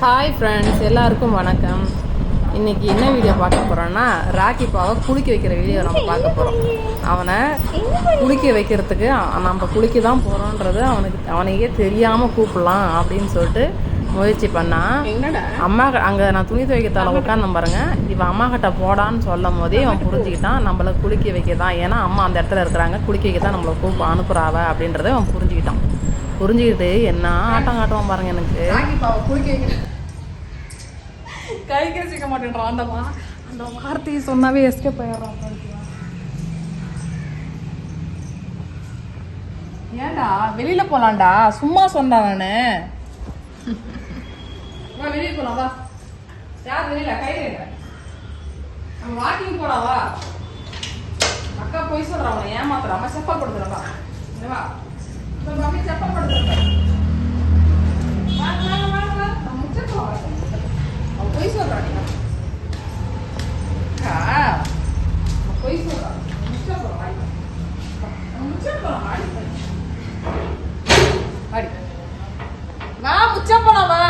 Hi friends எல்லாருக்கும் வணக்கம். இன்னைக்கு என்ன வீடியோ பார்க்க போறோம்னா ராக்கி பாவை குளிக்க வைக்கிற வீடியோ நம்ம பார்க்க போகிறோம் அவனை குளிக்க வைக்கிறதுக்கு நம்ம குளிக்க தான் போகிறோன்றது அவனுக்கு அவனுக்கே தெரியாமல் கூப்பிடலாம் அப்படின்னு சொல்லிட்டு முயற்சி பண்ணான் என்னடா? அம்மா அங்கே நான் துணி துவைக்கிறதால உட்காந்து பாருங்க. இவன் அம்மா கிட்ட போடான்னு சொல்லும் போதே அவன் புரிஞ்சுக்கிட்டான் நம்மளை குளிக்க வைக்க தான் ஏன்னா அம்மா அந்த இடத்துல இருக்கிறாங்க குளிக்க வைக்க தான் நம்மளை கூப்ப அனுப்புறாவ அப்படின்றத அவன் புரிஞ்சுக்கிட்டான். புரிஞ்சுக்கிட்டு என்ன ஆட்டம் காட்டுவான் பாருங்க எனக்கு. கை கேசிக்க மாட்டேன்றான் அந்த மா அந்த வார்த்தையை சொன்னாவே எஸ்கேப் ஆயிடுறான் ஏன்டா வெளியில போலாம்டா. சும்மா சொன்னா நானு. வா வெளியே போலாம் வா. யார் வெளியில? கை. நம்ம வாக்கிங் போலாம் வா. அக்கா போய் சொல்றா அவனை ஏமாத்துறா. அம்மா செப்பல் படுத்துறா வா. மம்மி செப்பல் படுத்துறா வாங்க வாங்க வாங்க வா நம்ம முச்சப்பா பொய் அக்கா பொய் வாடி வா வா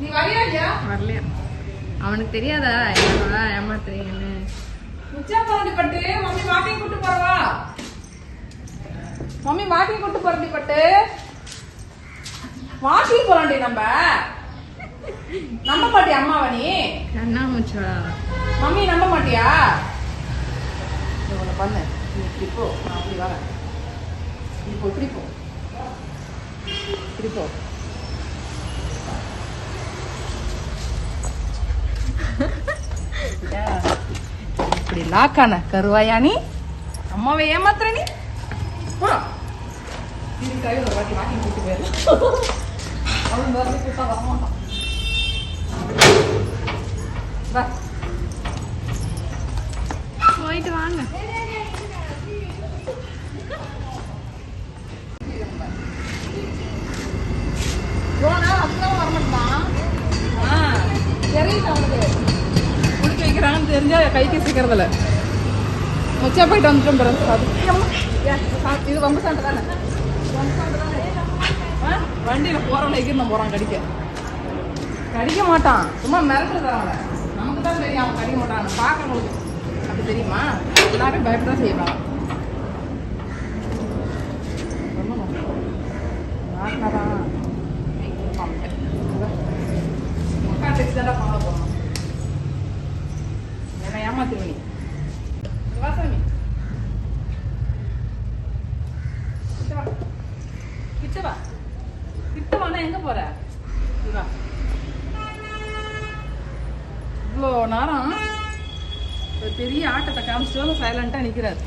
நீ வரியா இல்லையா வரலையா? அவனுக்கு தெரியாதா? என்னவா ஏமாத்துறீங்கன்னு முச்சப்பா பட்டு மம்மி வாக்கிங் கூட்டு போறவா? மம்மி வாக்கிங் கூட்டு போறடி பட்டு வாக்கிங் போலாண்டி நம்ம. நம்ப மாட்டியா அம்மாவ நீ? மம்மி நம்ப மாட்டியா? ஒண்ணு பண்ணு. நீ இப்படி போ. நான் அப்படி வரேன். நீ போ இப்படி போ. இப்படி போ. இப்படி லாக்கான கருவாயா நீ? அம்மாவை ஏமாத்துற நீ? போ. இது கையில ஒரு வாட்டி வாங்கி கூட்டு போயிடலாம் அவன் வரல கூட்டா வரமாட்டான் வா. போயிட்டு வாங்க. கைக்கு சீக்கிரத்துல முச்சா போயிட்டு வந்துட்டோம் பிறகு இது வம்பு சாண்டை தானே? வம்பு சாண்டை தானே? எகிர்ந்து போறான் கடிக்க? கடிக்க மாட்டான். சும்மா மிரட்டு அவனை. நமக்கு தான் தெரியும் அவன் கடிக்க மாட்டான் பார்க்கறவங்களுக்கு அது தெரியுமா? எல்லாரும் பயப்பட தான் செய்வான் நாக்காதான் உட்காந்துட்டு தானே. போகணும் என்ன நீ இங்க வா சாமி கிட்ட வா கிட்ட வா. கிட்ட வானா எங்க போற? வா. இவ்வளோ நேரம் ஒரு பெரிய ஆட்டத்தை காமிச்சிட்டு சைலண்டா நிக்கிறாரு.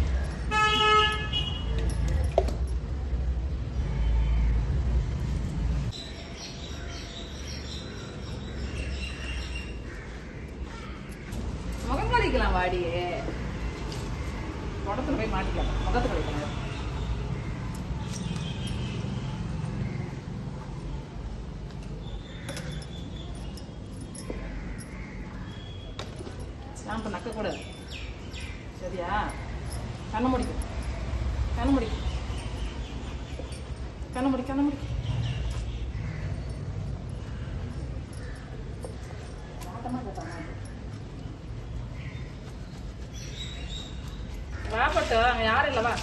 முகம் கழிக்கலாம் வாடியே. குடத்துல போய் மாட்டிக்கலாம். முகத்தை கழிக்கலாம் ஷாம்பு நக்க கூடாது. சரியா? கண்ணு முடிக்கும் கண்ணு முடிக்கும் கண்ணு முடி கண்ணு முடி. மாட்டமா கேட்டா மாட்டு வா பட்டு அங்க யாரும் இல்ல வா.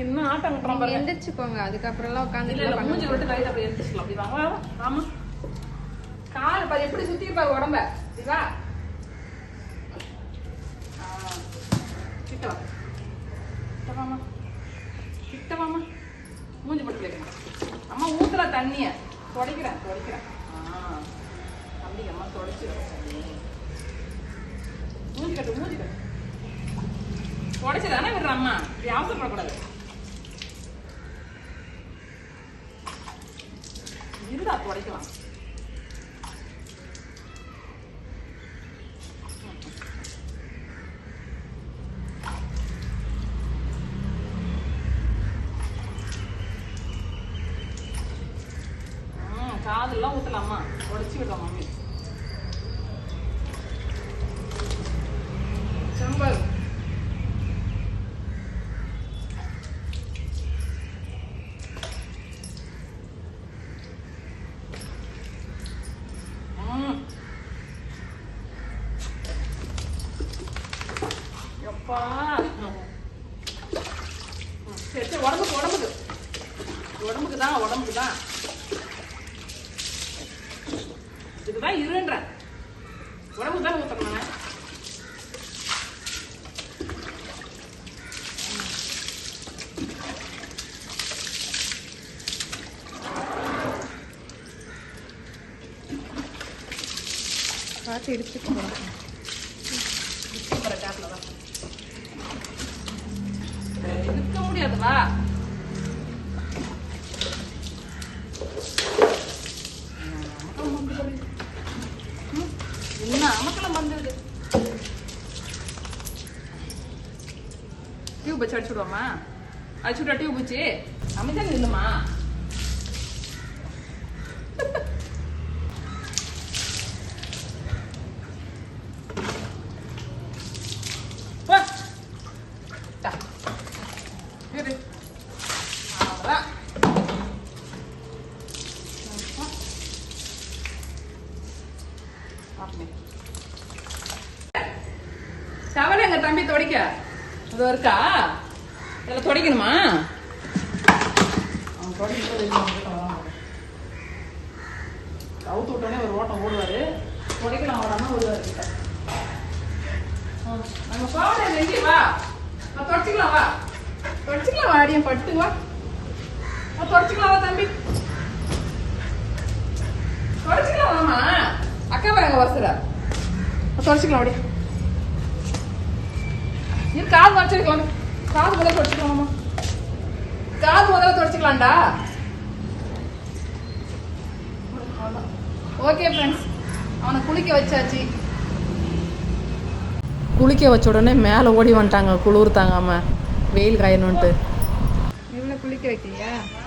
இன்னும் ஆட்டம் பாருங்க. எந்திரிச்சுக்கோங்க அதுக்கப்புறம்லாம் உட்காந்து இல்ல இல்ல மூஞ்சி விட்டு கையில அப்படி எடுத்துக்கலாம் அப்படி வாங்க ஆமா கால் பாரு எப்படி சுத்தி பாரு உடம்ப. இப்படி வா. ஆ, கிட்ட மூஞ்சி போட்டு வைக்கணும் அம்மா ஊத்துற தண்ணிய. துடைக்கிறேன் துடைக்கிறேன். ஆ தம்பி அம்மா துடைச்சு மூஞ்சி கட்டு மூஞ்சி கட்டு. துடைச்சு தானே விடுற அம்மா. இப்படி அவசரப்படக்கூடாது. இருந்தா துடைக்கலாம். விடலாமா உடச்சி விடலாம் மம்மி சம்பல். சரி சரி உடம்புக்கு உடம்புக்கு. உடம்புக்கு தான் உடம்புக்கு தான். இதுதான் இருன்றேன் உடம்புக்கு தான் ஊற்றணும் பார்த்து இடிச்சுட்டு போகிறேன் இருக்க முடியாதுவா? டியூப் வச்சு அடிச்சுடுவோமா? அடிச்சுடா டியூப் வச்சு? அமைதியாக நில்லுமா? வா. எங்க தம்பி துடைக்க? அது இருக்கா? இதில் துடைக்கணுமா? அவன் துடைக்கும் அவுத்து விட்டோடனே ஒரு ஓட்டம் ஓடுவாரு துடைக்கலாம் ஓடாமல் ஓடுவாரு கிட்ட. நம்ம போட நெஞ்சி வா. வா, தொடச்சிக்கலாம் வா. தொடச்சிக்கலாம் வாடியும் பட்டு வா. தொடச்சிக்கலாம் வா தம்பி. தொடச்சிக்கலாம் வாமா அக்கா வரங்க வசர தொடச்சிக்கலாம் வாடி இது காது தொடச்சிக்கலாம் காது முதல்ல தொடச்சிக்கலாமா காது முதல்ல தொடச்சிக்கலாம்டா. ஓகே ஃப்ரெண்ட்ஸ் அவனை குளிக்க வச்சாச்சு. குளிக்க வச்ச உடனே மேலே ஓடி வந்துட்டாங்க குளிர் தாங்காம வெயில் காயணுன்ட்டு இவ்வளோ குளிக்க வைக்கிறியா பாரு.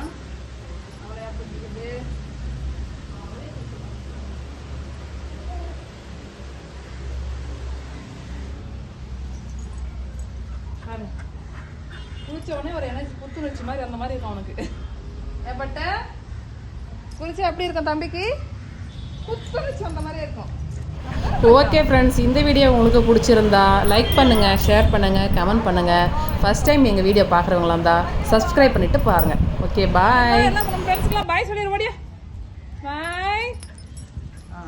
குளிச்ச உடனே ஒரு எனர்ஜி புத்துணர்ச்சி மாதிரி அந்த மாதிரி இருக்கும் அவனுக்கு ஏப்பட்ட குளிச்சா எப்படி இருக்கும் தம்பிக்கு? புத்துணர்ச்சி அந்த மாதிரி இருக்கும். ஓகே ஃப்ரெண்ட்ஸ் இந்த வீடியோ உங்களுக்கு பிடிச்சிருந்தா லைக் பண்ணுங்கள் ஷேர் பண்ணுங்கள் கமெண்ட் பண்ணுங்கள் ஃபஸ்ட் டைம் எங்கள் வீடியோ பார்க்குறவங்களா இருந்தால் சப்ஸ்கிரைப் பண்ணிவிட்டு பாருங்கள் ஓகே பாய் ஃப்ரெண்ட்ஸ்க்குலாம் பாய் சொல்லிடு ஓடியா பாய் ஆ